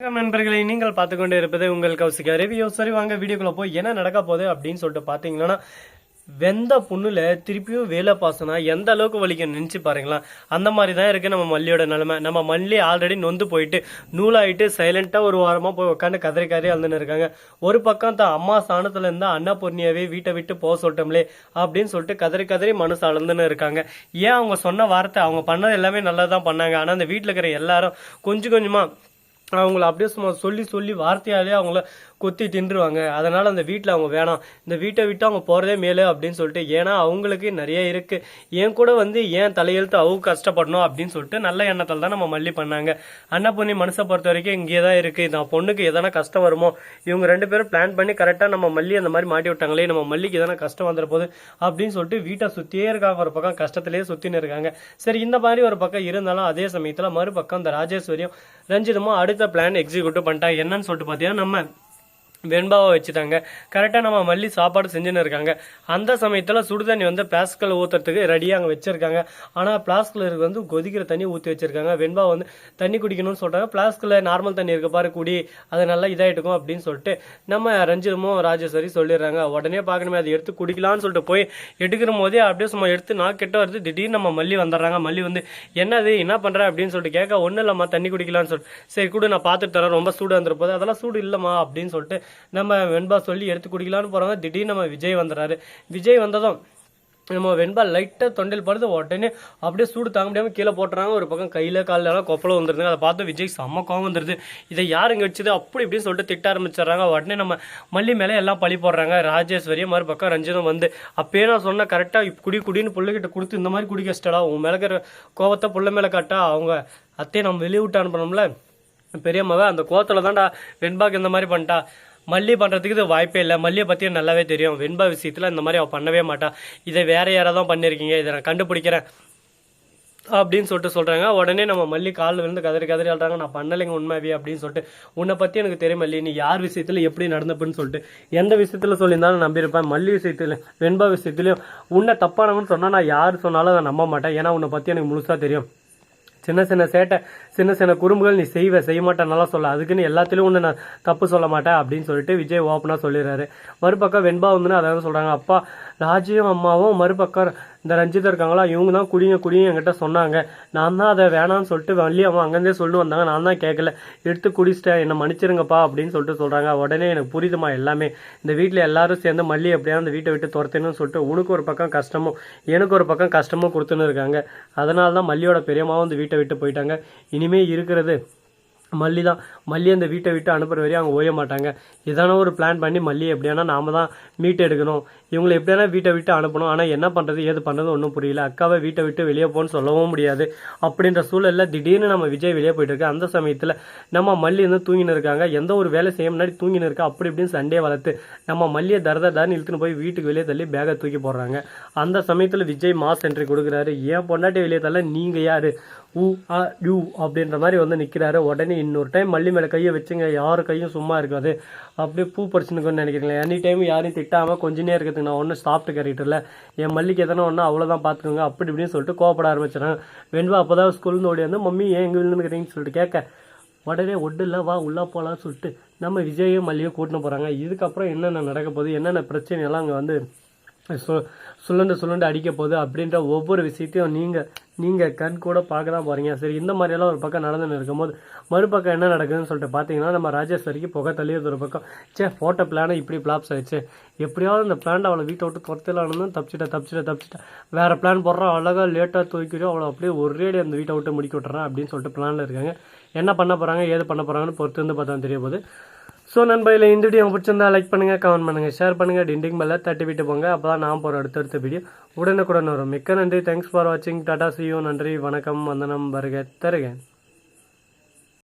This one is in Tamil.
நண்பர்களை நீங்கள் பார்த்து கொண்டு இருப்பது உங்கள் கௌசிகா ரிவ்யூ சரி வாங்க வீடியோக்குள்ள போய் என்ன நடக்க போகுது அப்படின்னு சொல்லிட்டு பார்த்தீங்கன்னா வெந்த புண்ணுல திருப்பியும் வேலை பாசனா எந்த அளவுக்கு வலிக்கும் நினச்சி பாருங்களேன் அந்த மாதிரி தான் இருக்கு நம்ம மல்லியோட நிலைமை. நம்ம மல்லி ஆல்ரெடி நொந்து போயிட்டு நூலாயிட்டு சைலண்டா ஒரு வாரமா போய் உட்காந்து கதறி கதறி அழுதுன்னு இருக்காங்க. ஒரு பக்கம் தான் அம்மா ஸ்தானத்துல இருந்தா அன்னபூர்ணியாவே வீட்டை விட்டு போக சொல்லிட்டோம்லே அப்படின்னு சொல்லிட்டு கதறி கதறி மனசு அழுந்துன்னு இருக்காங்க. ஏன் அவங்க சொன்ன வார்த்தை அவங்க பண்ணது எல்லாமே நல்லா தான் பண்ணாங்க. ஆனா அந்த வீட்டில் இருக்கிற எல்லாரும் கொஞ்சம் கொஞ்சமா அவங்கள அப்படியே சும்மா சொல்லி சொல்லி வார்த்தையாலே அவங்கள கொத்தி தின்றுவாங்க. அதனால அந்த வீட்டில் அவங்க வேணாம். இந்த வீட்டை விட்டு அவங்க போகிறதே மேலே அப்படின்னு சொல்லிட்டு ஏன்னா அவங்களுக்கு நிறைய இருக்கு. என் கூட வந்து ஏன் தலையெழுத்து அவங்க கஷ்டப்படணும் அப்படின்னு சொல்லிட்டு நல்ல எண்ணத்தில் தான் நம்ம மல்லி பண்ணாங்க. அன்னபூர்ணி மனசை பொறுத்த வரைக்கும் இங்கே தான் இருக்கு. நான் பொண்ணுக்கு எதனா கஷ்டம் வருமோ இவங்க ரெண்டு பேரும் பிளான் பண்ணி கரெக்டாக நம்ம மல்லி அந்த மாதிரி மாட்டி விட்டாங்களே நம்ம மல்லிக்கு எதனா கஷ்டம் வந்துட போகுது அப்படின்னு சொல்லிட்டு வீட்டை சுற்றியே இருக்காங்க. ஒரு பக்கம் கஷ்டத்திலேயே சுற்றின்னு இருக்காங்க. சரி இந்த மாதிரி ஒரு பக்கம் இருந்தாலும் அதே சமயத்தில் மறுபக்கம் இந்த ராஜேஸ்வரியும் ரஞ்சிதமும் அடுத்த பிளான் எக்ஸிக்யூட்டிவ் பண்ணிட்டாங்க. என்னன்னு சொல்லிட்டு பார்த்தீங்கன்னா நம்ம வெண்பாவை வச்சுட்டாங்க. கரெக்டாக நம்ம மல்லி சாப்பாடு செஞ்சுன்னு இருக்காங்க. அந்த சமயத்தில் சுடுதண்ணி வந்து பிளாஸ்கில் ஊற்றுறதுக்கு ரெடியாக அங்கே வச்சுருக்காங்க. ஆனால் பிளாஸ்கில் இருக்க வந்து கொதிக்கிற தண்ணி ஊற்றி வச்சுருக்காங்க. வெண்பா வந்து தண்ணி குடிக்கணும்னு சொல்கிறாங்க பிளாஸ்கில் நார்மல் தண்ணி இருக்க பாரு குடி. அது நல்லா இதாகிட்டுக்கும் அப்படின்னு சொல்லிட்டு நம்ம ரஞ்சிதமும் ராஜேஸ்வரி சொல்லிடுறாங்க. உடனே பார்க்கணுமே அதை எடுத்து குடிக்கலாம்னு சொல்லிட்டு போய் எடுக்கிற போதே அப்படியே சும்மா எடுத்து நான் கிட்ட வருது. திடீர்னு நம்ம மல்லி வந்துடுறாங்க. மல்லி வந்து என்னது என்ன பண்ணுற அப்படின்னு சொல்லிட்டு கேட்க ஒன்றும் இல்லைம்மா தண்ணி குடிக்கலாம்னு சொல்லிட்டு. சரி கூட நான் பார்த்துட்டு தரேன். ரொம்ப சூடு வந்துருப்போது அதெல்லாம் சூடு இல்லைம்மா அப்படின்னு சொல்லிட்டு நம்ம வெண்பா சொல்லி எடுத்து குடிக்கலான்னு போகிறாங்க திடீர்னு நம்ம விஜய் வந்துடுறாரு விஜய் வந்ததும் நம்ம வெண்பா லைட்டாக தொண்டில் படுத்து உடனே அப்படியே சூடு தாங்க முடியாமல் கீழே போட்டுறாங்க. ஒரு பக்கம் கையில் காலிலலாம் கொப்பளம் வந்துருது அதை பார்த்து விஜய் செம்ம கோவம் வந்துருது. இதை யார் இங்கே அப்படி இப்படின்னு சொல்லிட்டு திட்ட ஆரம்பிச்சிடுறாங்க. உடனே நம்ம மல்லி மேலே எல்லாம் பழி போடுறாங்க. ராஜேஸ்வரியும் மாதிரி பக்கம் ரஞ்சிதம் வந்து அப்பயே நான் சொன்னால் கரெக்டாக குடி குடின்னு பிள்ளைகிட்ட கொடுத்து இந்த மாதிரி குடிக்க ஸ்டடா உன் மேலே இருக்கிற கோவத்தை பிள்ளை மேலே காட்டா அவங்க அத்தையை நம்ம வெளியே விட்டு அனுப்பணும்ல? பெரியம்மாவை அந்த கோவத்தில் தான்டா வெண்பாக்கு இந்த மாதிரி பண்ணிட்டா. மல்லி பண்ணுறதுக்கு இது வாய்ப்பே இல்லை. மல்லியை பற்றி நல்லாவே தெரியும். வெண்பா விஷயத்தில் இந்த மாதிரி அவள் பண்ணவே மாட்டான் இதை வேற யாராவது தான் பண்ணியிருக்கீங்க இதை நான் கண்டுபிடிக்கிறேன். அப்படின்னு சொல்லிட்டு சொல்கிறாங்க உடனே நம்ம மல்லி காலில் விழுந்து கதறி கதறி ஆடுறாங்க நான் பண்ணலைங்க உண்மையாவே அப்படின்னு சொல்லிட்டு. உன்னை பற்றி எனக்கு தெரியும் மல்லி. நீ யார் விஷயத்தில் எப்படி நடந்தப்புன்னு சொல்லிட்டு. எந்த விஷயத்தில் சொல்லியிருந்தாலும் நம்பியிருப்பேன். மல்லி விஷயத்தில் வெண்பா விஷயத்துலையும் உன்னை தப்பானவன்னு சொன்னால் நான் யார் சொன்னாலும் அதை நம்ப மாட்டேன். ஏன்னா உன்னை பற்றி எனக்கு முழுசாக தெரியும். சின்ன சின்ன சேட்டை சின்ன சின்ன குறும்புகள் நீ செய்வ செய்ய மாட்டேன் நல்லா சொல்ல. அதுக்குன்னு எல்லாத்துலேயும் ஒன்று நான் தப்பு சொல்ல மாட்டேன் அப்படின்னு சொல்லிட்டு விஜய் ஓப்பனாக சொல்லிடுறாரு. மறுபக்கம் வெண்பா வந்துன்னு அதாவது சொல்கிறாங்க அப்பா ராஜியும் அம்மாவும் மறுபக்கம் இந்த ரஞ்சிதா இருக்காங்களா? இவங்க தான் குடிங்க குடிங்க என்கிட்ட சொன்னாங்க. நான் தான் அதை வேணாம்னு சொல்லிட்டு வள்ளி அவன் அங்கேருந்தே சொல்லிட்டு வந்தாங்க. நான் தான் கேட்கல. எடுத்து குடிச்சிட்டேன் என்னை மன்னிச்சிருங்கப்பா அப்படின்னு சொல்லிட்டு சொல்கிறாங்க உடனே எனக்கு புரியுதுமா எல்லாமே. இந்த வீட்டில் எல்லாரும் சேர்ந்து மல்லி எப்படியா அந்த வீட்டை விட்டு துரத்தணும்னு சொல்லிட்டு உனக்கு ஒரு பக்கம் கஷ்டமும் எனக்கு ஒரு பக்கம் கஷ்டமும் கொடுத்துன்னு இருக்காங்க. அதனால தான் மல்லியோட பெரியம்மாவும் இந்த வீட்டை விட்டு போயிட்டாங்க. இனிமே இருக்கிறது மல்லி தான் மல்லி அந்த வீட்டை விட்டு அனுப்புகிற வரையும் அவங்க ஓய மாட்டாங்க. இதான ஒரு பிளான் பண்ணி மல்லி எப்படியானா நாம தான் மீட் எடுக்கணும். இவங்களை எப்படியானா வீட்டை விட்டு அனுப்பணும். ஆனால் என்ன பண்ணுறது ஏது பண்ணுறது ஒன்றும் புரியல. அக்காவை வீட்டை விட்டு வெளியே போகணும்னு சொல்லவும் முடியாது. அப்படின்ற சூழலில் திடீர்னு நம்ம விஜய் வெளியே போயிட்டு இருக்கு. அந்த சமயத்தில் நம்ம மல்லி வந்து தூங்கின்னு இருக்காங்க. எந்த ஒரு வேலை செய்ய முன்னாடி தூங்கின்னு இருக்கா? அப்படி இப்படின்னு சண்டே வளர்த்து நம்ம மல்லியை தரத தரன்னு இழுத்துன்னு போய் வீட்டுக்கு வெளியே தள்ளி பேகை தூக்கி போடுறாங்க. அந்த சமயத்தில் விஜய் மாஸ் என்ட்ரி கொடுக்குறாரு. ஏன் பொண்டாட்டி வெளியே தள்ள? நீங்கள் யார்? ஊ ஆ யூ அப்படின்ற மாதிரி வந்து நிற்கிறாரு உடனே இன்னொரு டைம் மல்லி மேலே கையை வச்சுங்க. யார் கையும் சும்மா இருக்காது. அப்படியே பூ பறிச்சுன்னு நினைக்கிறீங்களே? எனி டைம் யாரையும் திட்டாமல் கொஞ்ச நேரம் இருக்கிறதுக்கு நான் ஒன்றும் சாப்பிட்டு கேரக்டரில் என் மல்லிக்கு எதனா ஒன்று அவ்வளோதான் பார்த்துக்கோங்க அப்படி இப்படின்னு சொல்லிட்டு கோவப்பட ஆரம்பிச்சிடறேன். வெண்பா அப்போ தான் ஸ்கூல்லேருந்து ஓடி வந்து மம்மி ஏன் எங்கே விழுந்துக்கிறீங்கன்னு சொல்லிட்டு கேட்க உடனே ஒட்டுல வா உள்ளே போகலான்னு சொல்லிட்டு நம்ம விஜயும் மல்லியும் கூட்டின்னு போகிறாங்க இதுக்கப்புறம் என்னென்ன நடக்க போகுது? என்னென்ன பிரச்சனையெல்லாம் அங்கே வந்து சொ சுழண்டு சுழண்டு அடிக்க போகுது அப்படின்ற ஒவ்வொரு விஷயத்தையும் நீங்கள் நீங்கள் கண் கூட பார்க்க தான் போகிறீங்க சரி இந்த மாதிரியெல்லாம் ஒரு பக்கம் நடந்துன்னு இருக்கும்போது மறுபக்கம் என்ன நடக்குதுன்னு சொல்லிட்டு பார்த்தீங்கன்னா நம்ம ராஜேஸ்வரிக்கு புகை தள்ளியது ஒரு பக்கம். சே போட்ட பிளானை இப்படி பிளாப்ஸ் ஆயிடுச்சு. எப்படியாவது இந்த பிளான் அவளை வீட்டை விட்டு துரத்தலான்னு தப்பிச்சிட்டா தப்பிச்சிட்டா தப்பிச்சிட்டா. வேறு பிளான் போடுறோம் அழகாக லேட்டாக தூக்கிடும் அவளை அப்படியே ஒரேடி அந்த வீட்டை விட்டு முடிக்க விட்டுறான் அப்படின்னு சொல்லிட்டு பிளானில் இருக்காங்க. என்ன பண்ண போகிறாங்க ஏது பண்ண போகிறாங்கன்னு பொறுத்து வந்து பார்த்தா தெரிய போகுது. ஸோ நண்பர்களே இந்த வீடியோ பிடிச்சிருந்தா லைக் பண்ணுங்கள் கமெண்ட் பண்ணுங்கள் ஷேர் பண்ணுங்கள் டிண்டிங் பெல்ல தட்டி விட்டு போங்க. அப்போ தான் நான் போகிற அடுத்தடுத்த வீடியோ உடனுக்குடன் வரும். மிக்க நன்றி. தேங்க்ஸ் ஃபார் வாட்சிங் டாடா சியூ நன்றி. வணக்கம். வந்தனம். வருக. தருகேன்